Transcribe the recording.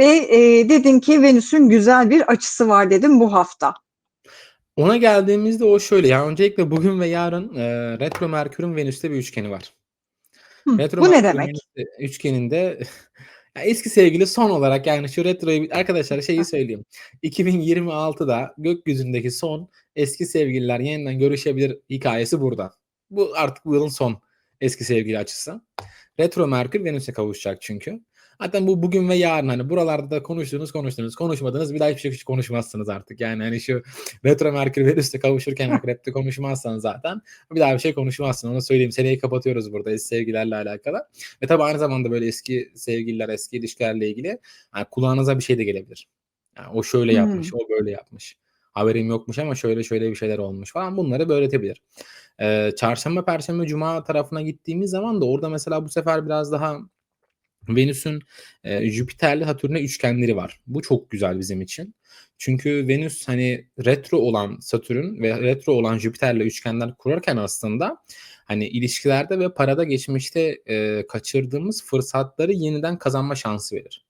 ve, eee, dedin ki Venüs'ün güzel bir açısı var dedin bu hafta. Ona geldiğimizde o şöyle, ya, öncelikle bugün ve yarın, eee, retro Merkür'ün Venüs'te bir üçgeni var. Hıh, Retro bu ne demek? Venüs'te üçgeninde ya, eski sevgili son olarak, yani, şu retroyu arkadaşlar şeyi söyleyeyim, 2026'da gökyüzündeki son eski sevgililer yeniden görüşebilir hikâyesi burada. Bu artık bu yılın son eski sevgili açısı. Retro Merkür Venüs'e kavuşacak çünkü. Zaten bu bugün ve yarın, hani, buralarda da konuştunuz, konuştunuz, konuşmadınız, bir daha hiçbir şey konuşmazsınız artık. Yani, hani, şu retro Merkür Venüs'te kavuşurken Akrep'te konuşmazsan zaten bir daha bir şey konuşmazsın. Onu söyleyeyim. Seneyi kapatıyoruz burada eski sevgililerle alakalı. Ve tabii aynı zamanda böyle eski sevgililer, eski ilişkilerle ilgili, hani, kulağınıza bir şey de gelebilir. Ya, o şöyle yapmış, Hımm. o böyle yapmış. Haberim yokmuş ama şöyle şöyle bir şeyler olmuş falan. Bunları böyletebilir. Eee, çarşamba, perşembe, cuma tarafına gittiğimiz zaman da orada mesela bu sefer biraz daha Venüs'ün, eee, Jüpiter'le Satürn'le üçgenleri var. Bu çok güzel bizim için. Çünkü Venüs, hani, retro olan Satürn ve retro olan Jüpiter'le üçgenler kurarken aslında, hani, ilişkilerde ve parada geçmişte, eee, kaçırdığımız fırsatları yeniden kazanma şansı verir.